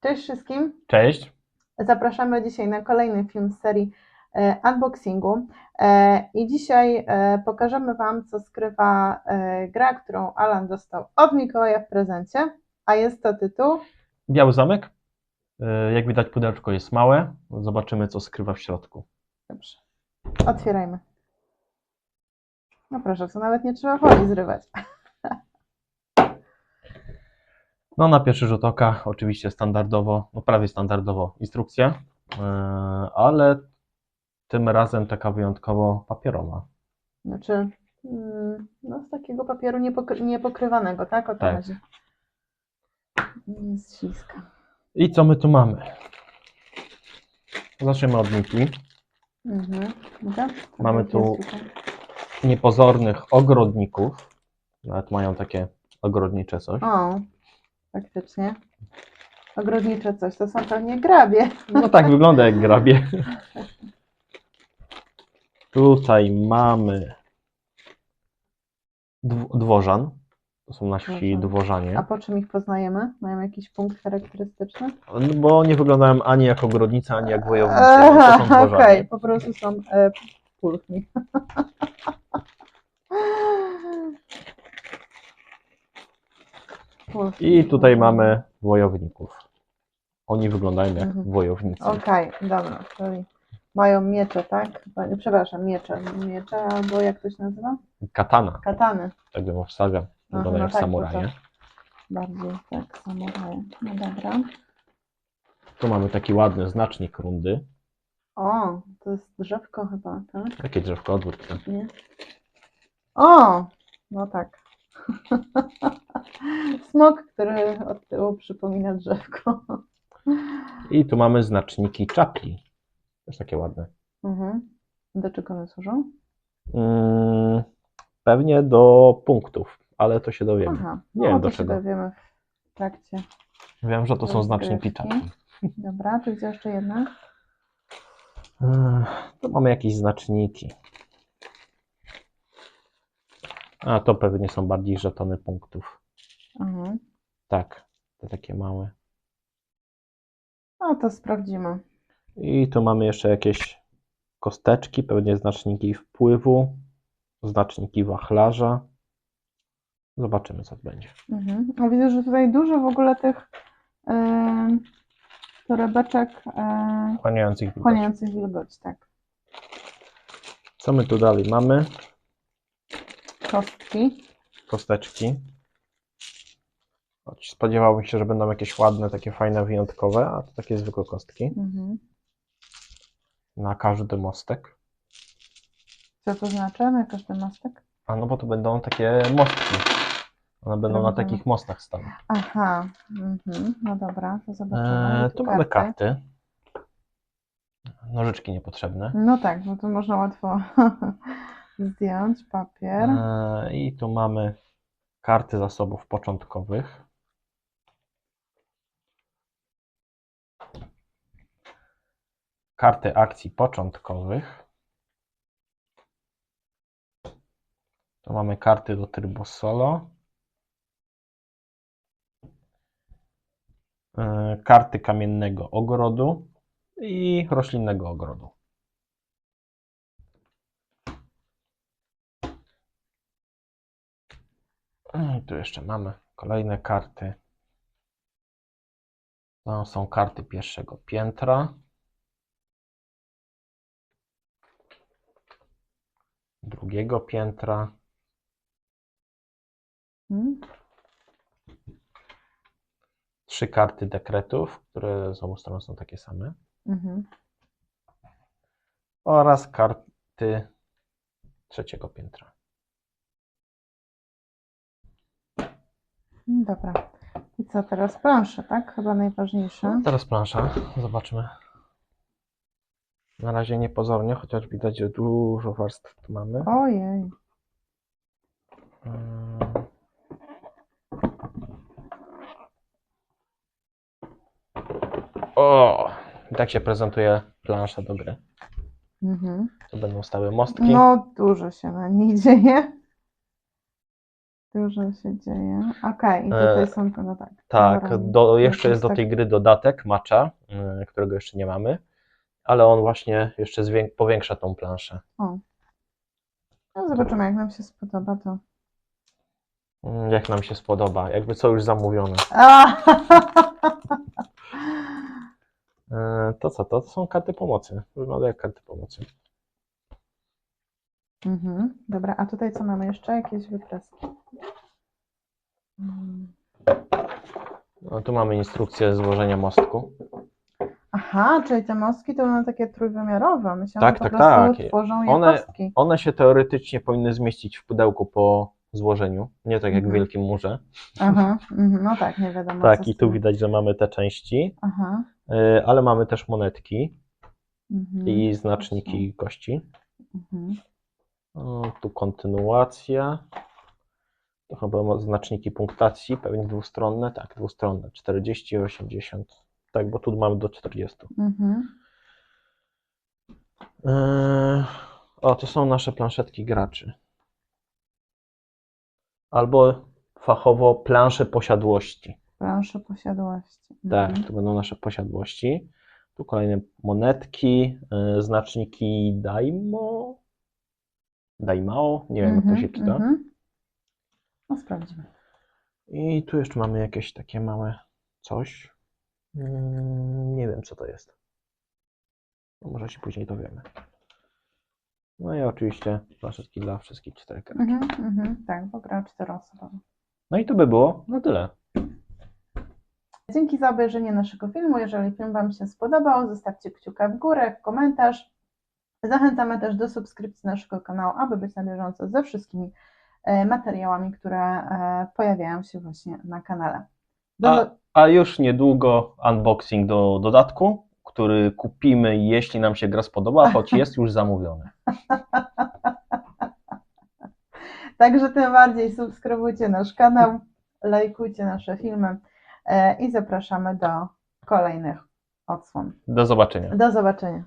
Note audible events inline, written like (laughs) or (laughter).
Cześć wszystkim. Cześć. Zapraszamy dzisiaj na kolejny film z serii e, unboxingu. E, I dzisiaj e, pokażemy Wam, co skrywa gra, którą Alan dostał od Mikołaja w prezencie. A jest to tytuł. Biały zamek. Jak widać, pudełeczko jest małe. Zobaczymy, co skrywa w środku. Dobrze. Otwierajmy. No proszę, co nawet nie trzeba folii zrywać. No, na pierwszy rzut oka, oczywiście standardowo, no prawie standardowo instrukcja, e, ale tym razem taka wyjątkowo papierowa. Znaczy, mm, no z takiego papieru niepokry- niepokrywanego, tak? O to Tak. chodzi. Nie jest śliska. I co my tu mamy? Zaczniemy od Niki. Mhm. Mamy tu-. Niepozornych ogrodników. Nawet mają takie ogrodnicze coś. O, faktycznie. Ogrodnicze coś, to są pewnie grabie. No tak, wygląda jak grabie. Tutaj mamy dw- dworzan. To są nasi Dworzan. dworzanie. A po czym ich poznajemy? Mają jakiś punkt charakterystyczny? No Bo nie wyglądają ani jak ogrodnicy, ani jak wojownicy. Aha, To są dworzanie. Okej, po prostu są e, pulchni. (laughs) I tutaj mamy wojowników. Oni wyglądają jak Mhm. wojownicy. Okej, dobra, czyli mają miecze, tak? Przepraszam, miecze. Miecze albo jak to się nazywa? Katana, Katany. tak bym obstawiał. Wyglądają no jak tak, samuraje. to Bardziej tak, samuraje. No dobra. Tu mamy taki ładny znacznik rundy. O, to jest drzewko chyba, tak? Takie drzewko odwrót. Nie? O, no tak. (laughs) Smok, który od tyłu przypomina drzewko. I tu mamy znaczniki czapli. Też takie ładne. Mhm. Do czego one służą? Mm, pewnie do punktów, ale to się dowiemy. Aha, Nie wiem no, do to się czego. dowiemy w trakcie. Wiem, że to są znaczniki czapli. Dobra, czy gdzie jeszcze jedna? Tu mamy jakieś znaczniki. A to pewnie są bardziej żetony punktów. Mhm. Tak, te takie małe. No to sprawdzimy. I tu mamy jeszcze jakieś kosteczki, pewnie znaczniki wpływu, znaczniki wachlarza. Zobaczymy, co to będzie. Mhm. No, widzę, że tutaj dużo w ogóle tych yy, torebeczek yy, wilgoć. wchłaniających wilgoć, tak. Co my tu dalej mamy? Kostki. Kosteczki. Choć spodziewałbym się, że będą jakieś ładne, takie fajne, wyjątkowe, a to takie zwykłe kostki. Mhm. Na każdy mostek. Co to znaczy na każdy mostek? A no bo to będą takie mostki. One będą na Dobra. takich mostach stać. Aha, mhm. no dobra, to zobaczymy. Eee, Tu tu mamy karty. Nożyczki niepotrzebne. No tak, no to można łatwo (laughs) zdjąć papier. Eee, I tu mamy karty zasobów początkowych. Karty akcji początkowych. Tu mamy karty do trybu solo. Eee, Karty kamiennego ogrodu i roślinnego ogrodu. I tu jeszcze mamy kolejne karty. To są karty pierwszego piętra. Drugiego piętra. Hmm? Trzy karty dekretów, które z obu stron są takie same. Mhm. Oraz karty trzeciego piętra. Dobra. I co teraz? Plansze, tak? Chyba najważniejsze. Teraz plansza. Zobaczmy. Na razie niepozornie, chociaż widać, że dużo warstw tu mamy. Ojej. Mm. O! I tak się prezentuje plansza do gry. Mhm. Tu będą stały mostki. No, dużo się na niej dzieje. Dużo się dzieje. Okej, i tutaj E, są, no tak. Tak, do, jeszcze jest do tak- tej gry dodatek Matcha, y, którego jeszcze nie mamy, ale on właśnie jeszcze zwię- powiększa tą planszę. O. No zobaczymy, jak nam się spodoba to. Mm, Jak nam się spodoba, jakby co już zamówione. (laughs) A! E, To co, to, są karty pomocy. Wygląda jak karty pomocy. Mhm. Dobra, a tutaj co mamy jeszcze? Jakieś wypreski. Mm. No, tu mamy instrukcję złożenia mostku. Aha, czyli te mostki to będą takie trójwymiarowe. Myślałam, Tak, tak, tak. tworzą One-. One się teoretycznie powinny zmieścić w pudełku po złożeniu, nie tak jak w Mhm. Wielkim Murze. Aha, mhm, no tak, nie wiadomo. Tak, i tu widać, że mamy te części, Aha. e, ale mamy też monetki Mhm. i znaczniki kości. Mhm. O, tu kontynuacja. To chyba znaczniki punktacji, pewnie dwustronne. Tak, dwustronne. 40 i 80. Tak, bo tu mamy do 40. Mhm. Eee, o, to są nasze planszetki graczy. Albo fachowo plansze posiadłości. Plansze posiadłości. Tak, Mhm. to będą nasze posiadłości. Tu kolejne monetki, e, znaczniki Daimo. Daimao, nie wiem jak to się Mhm, czyta. mhm. No sprawdzimy. I tu jeszcze mamy jakieś takie małe coś. Mm, Nie wiem, co to jest. No, może się później dowiemy. No i oczywiście planszetki dla wszystkich czterech. Mhm, mhm. Tak, bo gra czteroosobowa. No i to by było na tyle. Dzięki za obejrzenie naszego filmu. Jeżeli film Wam się spodobał, zostawcie kciuka w górę, komentarz. Zachęcamy też do subskrypcji naszego kanału, aby być na bieżąco ze wszystkimi e, materiałami, które e, pojawiają się właśnie na kanale. A, a już niedługo unboxing do dodatku, który kupimy, jeśli nam się gra spodoba, choć jest już zamówiony. (laughs) Także tym bardziej subskrybujcie nasz kanał, lajkujcie nasze filmy e, i zapraszamy do kolejnych odsłon. Do zobaczenia. Do zobaczenia.